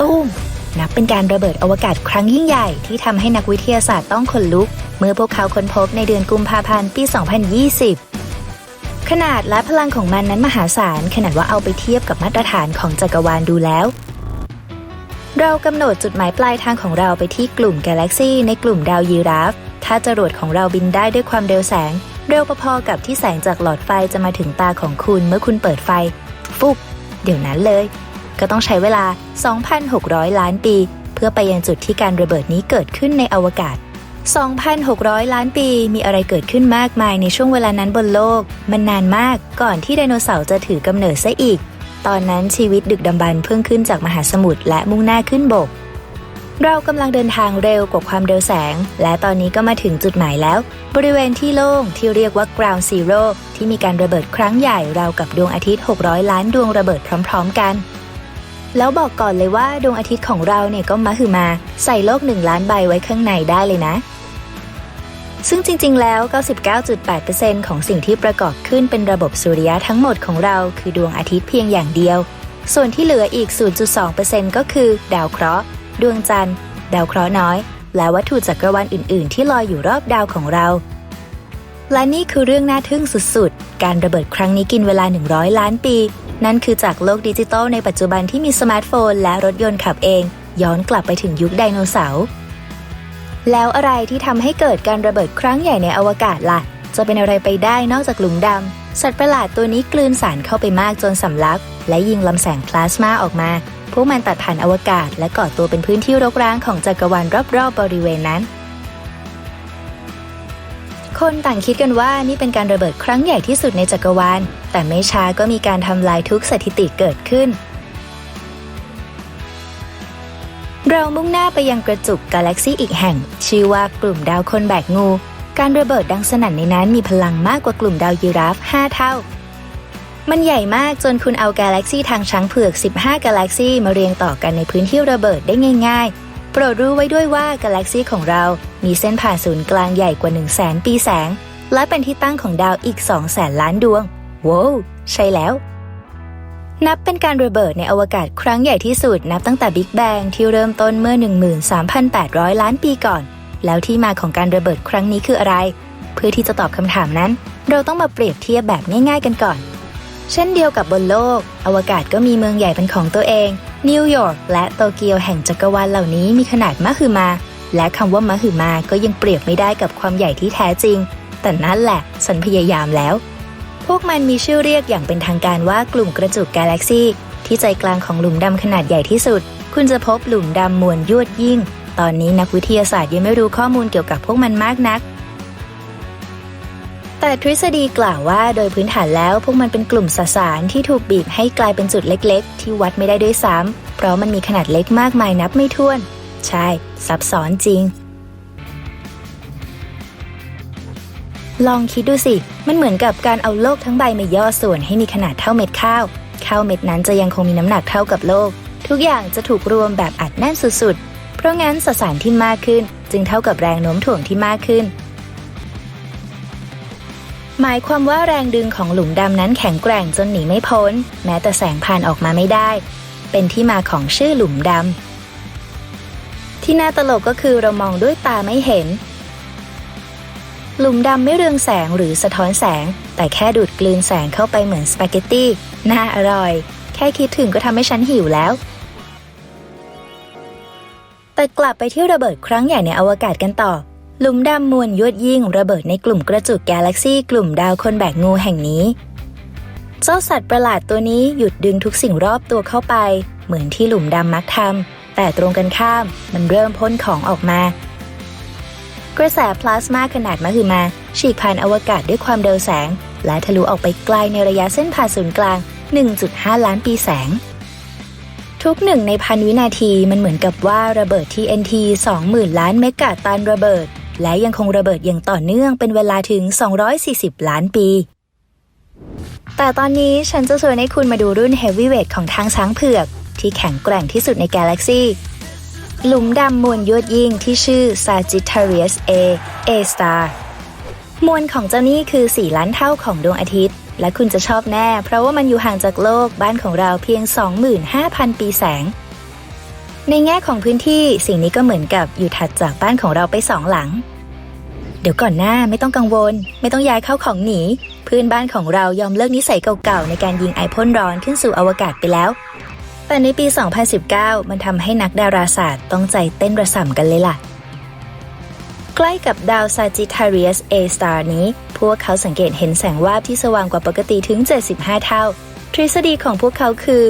ตุ้ม นับเป็นการระเบิดอวกาศครั้งยิ่งใหญ่ที่ทำให้นักวิทยาศาสตร์ต้องขนลุก เมื่อพวกเขาค้นพบในเดือนกุมภาพันธ์ปี 2020 ขนาดและพลังของมันนั้นมหาศาลขนาดว่าเอาไปเทียบกับมาตรฐานของจักรวาลดูแล้ว เรากำหนดจุดหมายปลายทางของเราไปที่กลุ่มกาแล็กซีในกลุ่มดาวยีราฟ ถ้าจรวดของเราบินได้ด้วยความเร็วแสง เร็วพอๆกับที่แสงจากหลอดไฟจะมาถึงตาของคุณเมื่อคุณเปิดไฟ ฟุบเดี๋ยวนั้นเลย ก็ต้องใช้เวลา 2,600 ล้านปี เพื่อไปยังจุดที่การระเบิดนี้เกิดขึ้นในอวกาศ 2,600 ล้านปีมีอะไรเกิดขึ้นมากมายในช่วงเวลานั้นบนโลก มันนานมากก่อนที่ไดโนเสาร์จะถือกำเนิดซะอีก ตอนนั้นชีวิตดึกดำบรรพ์เพิ่งขึ้นจากมหาสมุทรและมุ่งหน้าขึ้นบก เรากำลังเดินทางเร็วกว่าความเร็วแสง และตอนนี้ก็มาถึงจุดหมายแล้ว บริเวณที่โล่งที่เรียกว่า ground zero ที่มีการระเบิดครั้งใหญ่ราวกับดวงอาทิตย์ 600 ล้านดวงระเบิดพร้อม ๆ กัน แล้วบอกก่อนเลยว่าดวงอาทิตย์ของเราเนี่ยก็มหึมา ใส่โลก 1 ล้านใบไว้ข้างในได้เลยนะ ซึ่งจริง ๆ แล้ว 99.8%ของสิ่งที่ประกอบขึ้นเป็นระบบสุริยะทั้งหมดของเราคือดวงอาทิตย์เพียงอย่างเดียว ส่วนที่เหลืออีก 0.2%ก็คือ ดาวเคราะห์ ดวงจันทร์ ดาวเคราะห์น้อย และวัตถุจักรวาลอื่น ๆ ที่ลอยอยู่รอบดาวของเรา และนี่คือเรื่องน่าทึ่งสุด ๆ การระเบิดครั้งนี้กินเวลา 100 ล้านปี นั่นคือจากโลกดิจิตอลในปัจจุบันที่มีสมาร์ทโฟน และรถยนต์ขับเอง ย้อนกลับไปถึงยุคไดโนเสาร์แล้วอะไรที่ทำให้เกิดการระเบิดครั้งใหญ่ในอวกาศล่ะ จะเป็นอะไรไปได้นอกจากหลุมดำสัตว์ประหลาดตัวนี้กลืนสารเข้าไปมากจนสำลัก และยิงลำแสงพลาสมาออกมา พวกมันตัดผ่านอวกาศ และก่อตัวเป็นพื้นที่รกร้างของจักรวาลรอบๆบริเวณนั้น คนต่างคิดกันว่านี่เป็นการระเบิดครั้งใหญ่ที่สุดในจักรวาล แต่ไม่ช้าก็มีการทำลายทุกสถิติเกิดขึ้น เรามุ่งหน้าไปยังกระจุกกาแล็กซี่อีกแห่ง ชื่อว่ากลุ่มดาวคนแบกงู การระเบิดดังสนั่นในนั้นมีพลังมากกว่ากลุ่มดาวยีราฟ 5 เท่า มันใหญ่มากจนคุณเอากาแล็กซี่ทางช้างเผือก 15 กาแล็กซี่มาเรียงต่อกันในพื้นที่ระเบิดได้ง่าย ๆ โปรดรู้ไว้ด้วยว่ากาแล็กซีของเรามีเส้นผ่านศูนย์กลางใหญ่กว่า 1 0 0 0 0แสนปีแสง และเป็นที่ตั้งของดาวอีก 2 0 0แสนล้านดวงว้าวใช่แล้ว นับเป็นการระเบิดในอวกาศครั้งใหญ่ที่สุดนับตั้งแต่บิ๊กแบงที่เริ่มต้นเมื่อ 13,800 ล้านปีก่อน แล้วที่มาของการระเบิดครั้งนี้คืออะไร เพื่อที่จะตอบคำถามนั้น เราต้องมาเปรียบเทียบแบบง่าย ๆ กันก่อน เช่นเดียวกับบนโลก อวกาศก็มีเมืองใหญ่เป็นของตัวเอง นิวยอร์กและโตเกียวแห่งจักรวาลเหล่านี้มีขนาดมหึมา และคำว่ามหึมาก็ยังเปรียบไม่ได้กับความใหญ่ที่แท้จริง แต่นั่นแหละฉันพยายามแล้ว พวกมันมีชื่อเรียกอย่างเป็นทางการว่ากลุ่มกระจุกกาแล็กซี่ที่ใจกลางของหลุมดำขนาดใหญ่ที่สุด คุณจะพบหลุมดำมวลยวดยิ่ง ตอนนี้นักวิทยาศาสตร์ยังไม่รู้ข้อมูลเกี่ยวกับพวกมันมากนัก แต่ทฤษฎีกล่าวว่าโดยพื้นฐานแล้วพวกมันเป็นกลุ่มสสารที่ถูกบีบให้กลายเป็นจุดเล็กๆ ที่วัดไม่ได้ด้วยซ้ำเพราะมันมีขนาดเล็กมากมายนับไม่ถ้วน ใช่ ซับซ้อนจริง ลองคิดดูสิ มันเหมือนกับการเอาโลกทั้งใบมาย่อส่วนให้มีขนาดเท่าเม็ดข้าว ข้าวเม็ดนั้นจะยังคงมีน้ำหนักเท่ากับโลก ทุกอย่างจะถูกรวมแบบอัดแน่นสุดๆ เพราะงั้นสสารที่มากขึ้น จึงเท่ากับแรงโน้มถ่วงที่มากขึ้น หมายความว่าแรงดึงของหลุมดำนั้นแข็งแกร่งจนหนีไม่พ้น แม้แต่แสงผ่านออกมาไม่ได้ เป็นที่มาของชื่อหลุมดำ ที่น่าตลกก็คือเรามองด้วยตาไม่เห็น หลุมดำไม่เรืองแสงหรือสะท้อนแสง แต่แค่ดูดกลืนแสงเข้าไปเหมือนสปาเกตตี้น่าอร่อย แค่คิดถึงก็ทำให้ฉันหิวแล้ว แต่กลับไปที่ระเบิดครั้งใหญ่ในอวกาศกันต่อ หลุมดำมวลยวดยิ่งระเบิดในกลุ่มกระจุกกาแล็กซี่กลุ่มดาวคนแบกงูแห่งนี้ เจ้าสัตว์ประหลาดตัวนี้หยุดดึงทุกสิ่งรอบตัวเข้าไป เหมือนที่หลุมดำมักทำแต่ตรงกันข้ามมันเริ่มพ่นของออกมากระแสพลาสมาขนาดมหึมา ฉีกผ่านอวกาศด้วยความเร็วแสง และทะลุออกไปไกลในระยะเส้นผ่าศูนย์กลาง 1.5 ล้านปีแสง ทุกหนึ่งในพันวินาทีมันเหมือนกับว่าระเบิด TNT 20,000 ล้านเมกะตันระเบิด และยังคงระเบิดอย่างต่อเนื่องเป็นเวลาถึง 240 ล้านปี แต่ตอนนี้ฉันจะชวนให้คุณมาดูรุ่น Heavyweight ของทางช้างเผือก ที่แข็งแกร่งที่สุดในกาแล็กซี่หลุมดำมวลยวดยิ่งที่ชื่อ Sagittarius A A star มวลของเจ้านี่คือ 4 ล้านเท่าของดวงอาทิตย์ และคุณจะชอบแน่ เพราะว่ามันอยู่ห่างจากโลกบ้านของเราเพียง 25,000 ปีแสง ในแง่ของพื้นที่สิ่งนี้ก็เหมือนกับอยู่ถัดจากบ้านของเราไปสองหลัง เดี๋ยวก่อนหน้าไม่ต้องกังวล ไม่ต้องย้ายเข้าของหนีเพื่อนบ้านของเรายอมเลิกนิสัยเก่าๆ ในการยิงไอพ่นร้อนขึ้นสู่อวกาศไปแล้ว แต่ในปี 2019 มันทำให้นักดาราศาสตร์ต้องใจเต้นระส่ำกันเลยล่ะ ใกล้กับดาว Sagittarius A star นี้ พวกเขาสังเกตเห็นแสงวาบที่สว่างกว่าปกติถึง 75 เท่า ทฤษฎีของพวกเขาคือ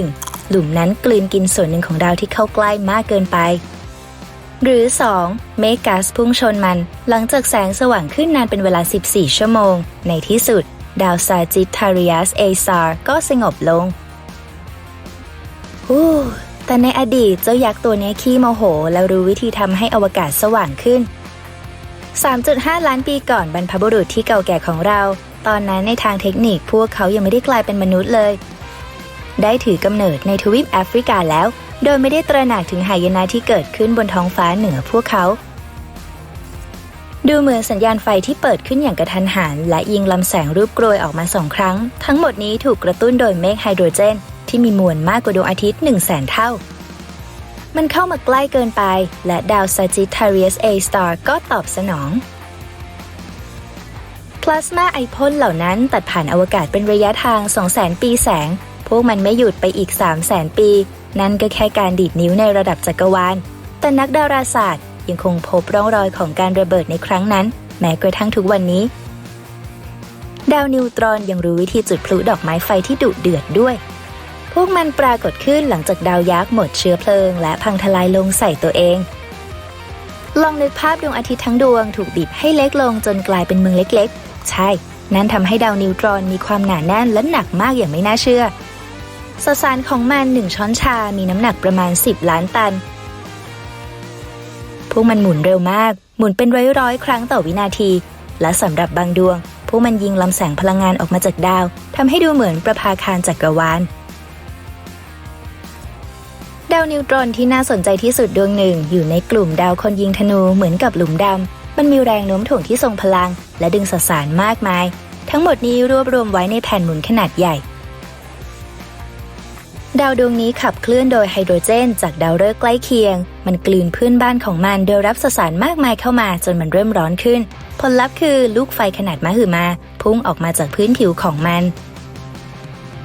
1. หลุมนั้นกลืนกินส่วนหนึ่งของดาวที่เข้าใกล้มากเกินไป หรือ 2. เมฆก๊าซพุ่งชนมัน หลังจากแสงสว่างขึ้นนานเป็นเวลา 14 ชั่วโมง ในที่สุด ดาว Sagittarius A star ก็สงบลงอู้แต่ในอดีตเจ้ายักษ์ตัวนี้ขี้โมโห แล้วรู้วิธีทำให้อวกาศสว่างขึ้น 3.5 ล้านปีก่อนบรรพบุรุษที่เก่าแก่ของเรา ตอนนั้นในทางเทคนิคพวกเขายังไม่ได้กลายเป็นมนุษย์เลย ได้ถือกำเนิดในทวีปแอฟริกาแล้ว โดยไม่ได้ตระหนักถึงหายนะที่เกิดขึ้นบนท้องฟ้าเหนือพวกเขา ดูเหมือนสัญญาณไฟที่เปิดขึ้นอย่างกระทันหันและยิงลำแสงรูปกรยออกมาสองครั้ง ทั้งหมดนี้ถูกกระตุ้นโดยเมฆไฮโดรเจน ที่มีมวลมากกว่าดวงอาทิตย์ 1 0 0 0 0แสนเท่า มันเข้ามาใกล้เกินไป และดาว Sagittarius A star ก็ตอบสนองพลาสมาไอพ่นเหล่านั้นตัดผ่านอวกาศเป็นระยะทาง 200,000 ปีแสง พวกมันไม่หยุดไปอีก 300,000 ปี นั่นก็แค่การดีดนิ้วในระดับจักรวาล แต่นักดาราศาสตร์ยังคงพบร่องรอยของการระเบิดในครั้งนั้น แม้กระทั่งทุกวันนี้ ดาวนิวตรอนยังรู้วิธีจุดพลุดอกไม้ไฟที่ดุเดือดด้วย พวกมันปรากฏขึ้นหลังจากดาวยักษ์หมดเชื้อเพลิง และพังทลายลงใส่ตัวเอง ลองนึกภาพดวงอาทิตย์ทั้งดวงถูกบีบให้เล็กลงจนกลายเป็นเมืองเล็กๆ ใช่ นั่นทำให้ดาวนิวตรอนมีความหนาแน่นและหนักมากอย่างไม่น่าเชื่อ สสารของมันหนึ่งช้อนชา มีน้ำหนักประมาณ 10 ล้านตัน พวกมันหมุนเร็วมาก หมุนเป็นร้อยๆครั้งต่อวินาที และสำหรับบางดวง พวกมันยิงลำแสงพลังงานออกมาจากดาว ทำให้ดูเหมือนประภาคารจักรวาล ดาวนิวตรอนที่น่าสนใจที่สุดดวงหนึ่ง อยู่ในกลุ่มดาวคนยิงธนูเหมือนกับหลุมดำ มันมีแรงโน้มถ่วงที่ทรงพลัง และดึงสสารมากมาย ทั้งหมดนี้รวบรวมไว้ในแผ่นหมุนขนาดใหญ่ ดาวดวงนี้ขับเคลื่อนโดยไฮโดรเจน จากดาวฤกษ์ใกล้เคียง มันกลืนเพื่อนบ้านของมันโดยรับสสารมากมายเข้ามาจนมันเริ่มร้อนขึ้น ผลลัพธ์คือลูกไฟขนาดมหึมา พุ่งออกมาจากพื้นผิวของมัน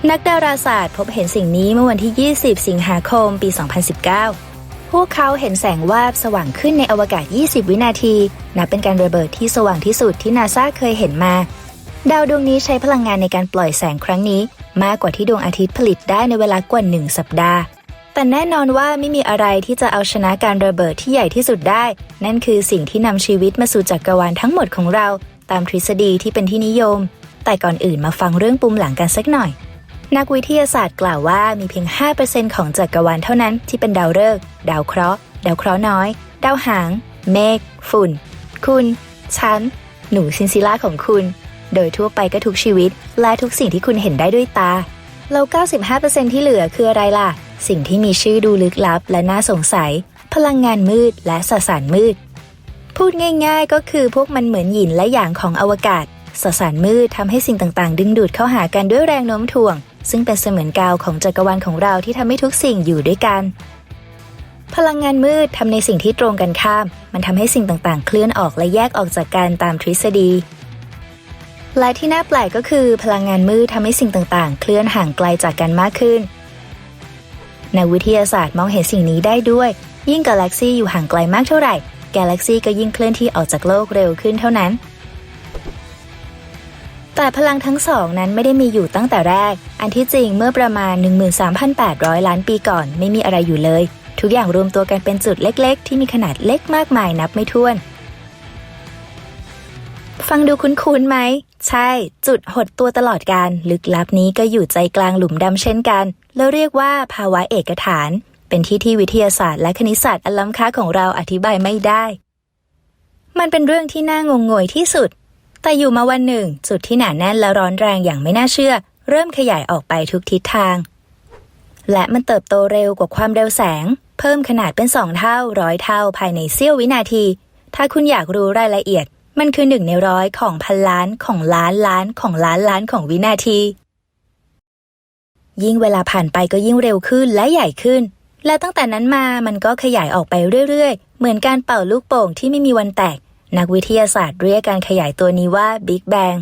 นักดาราศาสตร์พบเห็นสิ่งนี้เมื่อวันที่ 20 สิงหาคม ปี 2019 พวกเขาเห็นแสงวาบสว่างขึ้นในอวกาศ 20 วินาที นับเป็นการระเบิดที่สว่างที่สุดที่นาซาเคยเห็นมา ดาวดวงนี้ใช้พลังงานในการปล่อยแสงครั้งนี้ มากกว่าที่ดวงอาทิตย์ผลิตได้ในเวลากว่าหนึ่งสัปดาห์ แต่แน่นอนว่าไม่มีอะไรที่จะเอาชนะการระเบิดที่ใหญ่ที่สุดได้ นั่นคือสิ่งที่นำชีวิตมาสู่จักรวาลทั้งหมดของเรา ตามทฤษฎีที่เป็นที่นิยม แต่ก่อนอื่นมาฟังเรื่องปุ่มหลังกันสักหน่อย นักวิทยาศาสตร์กล่าวว่ามีเพียง 5%ของจักรวาลเท่านั้นที่เป็นดาวฤกษ์ดาวเคราะห์ ดาวเคราะห์น้อย ดาวหาง เมฆ ฝุ่น คุณ ฉัน หนูซินซิล่าของคุณ โดยทั่วไปก็ทุกชีวิต และทุกสิ่งที่คุณเห็นได้ด้วยตา แล้ว95%ที่เหลือคืออะไรล่ะ สิ่งที่มีชื่อดูลึกลับ และน่าสงสัย พลังงานมืดและสสารมืด พูดง่ายๆ ก็คือพวกมันเหมือนหยินและหยางของอวกาศ สสารมืดทำให้สิ่งต่างๆ ดึงดูดเข้าหากันด้วยแรงโน้มถ่วง ซึ่งเป็นเสมือนกาวของจักรวาลของเราที่ทำให้ทุกสิ่งอยู่ด้วยกันพลังงานมืดทำในสิ่งที่ตรงกันข้าม มันทำให้สิ่งต่างๆ เคลื่อนออกและแยกออกจากกันตามทฤษฎี และที่น่าแปลกก็คือพลังงานมืดทำให้สิ่งต่างๆ เคลื่อนห่างไกลจากกันมากขึ้นนักวิทยาศาสตร์มองเห็นสิ่งนี้ได้ด้วย ยิ่งกาแล็กซี่อยู่ห่างไกลมากเท่าไหร่ กาแล็กซี่ก็ยิ่งเคลื่อนที่ออกจากโลกเร็วขึ้นเท่านั้น แต่พลังทั้งสองนั้นไม่ได้มีอยู่ตั้งแต่แรก อันที่จริงเมื่อประมาณ 13,800 ล้านปีก่อน ไม่มีอะไรอยู่เลย ทุกอย่างรวมตัวกันเป็นจุดเล็ก ๆ ที่มีขนาดเล็กมากมายนับไม่ถ้วน ฟังดูคุ้นๆไหม ใช่ จุดหดตัวตลอดการ ลึกลับนี้ก็อยู่ใจกลางหลุมดำเช่นกัน แล้วเรียกว่าภาวะเอกฐาน เป็นที่ที่วิทยาศาสตร์และคณิตศาสตร์อันล้ำค่าของเราอธิบายไม่ได้ มันเป็นเรื่องที่น่างงงวยที่สุด แต่อยู่มาวันหนึ่ง จุดที่หนาแน่นและร้อนแรงอย่างไม่น่าเชื่อ เริ่มขยายออกไปทุกทิศทาง และมันเติบโตเร็วกว่าความเร็วแสง เพิ่มขนาดเป็นสองเท่าร้อยเท่าภายในเสี้ยววินาที ถ้าคุณอยากรู้รายละเอียด มันคือหนึ่งในร้อยของพันล้านของล้านล้านของล้านล้านของวินาที ยิ่งเวลาผ่านไปก็ยิ่งเร็วขึ้นและใหญ่ขึ้น และตั้งแต่นั้นมามันก็ขยายออกไปเรื่อยๆ เหมือนการเป่าลูกโป่งที่ไม่มีวันแตก นักวิทยาศาสตร์เรียกการขยายตัวนี้ว่า Big Bang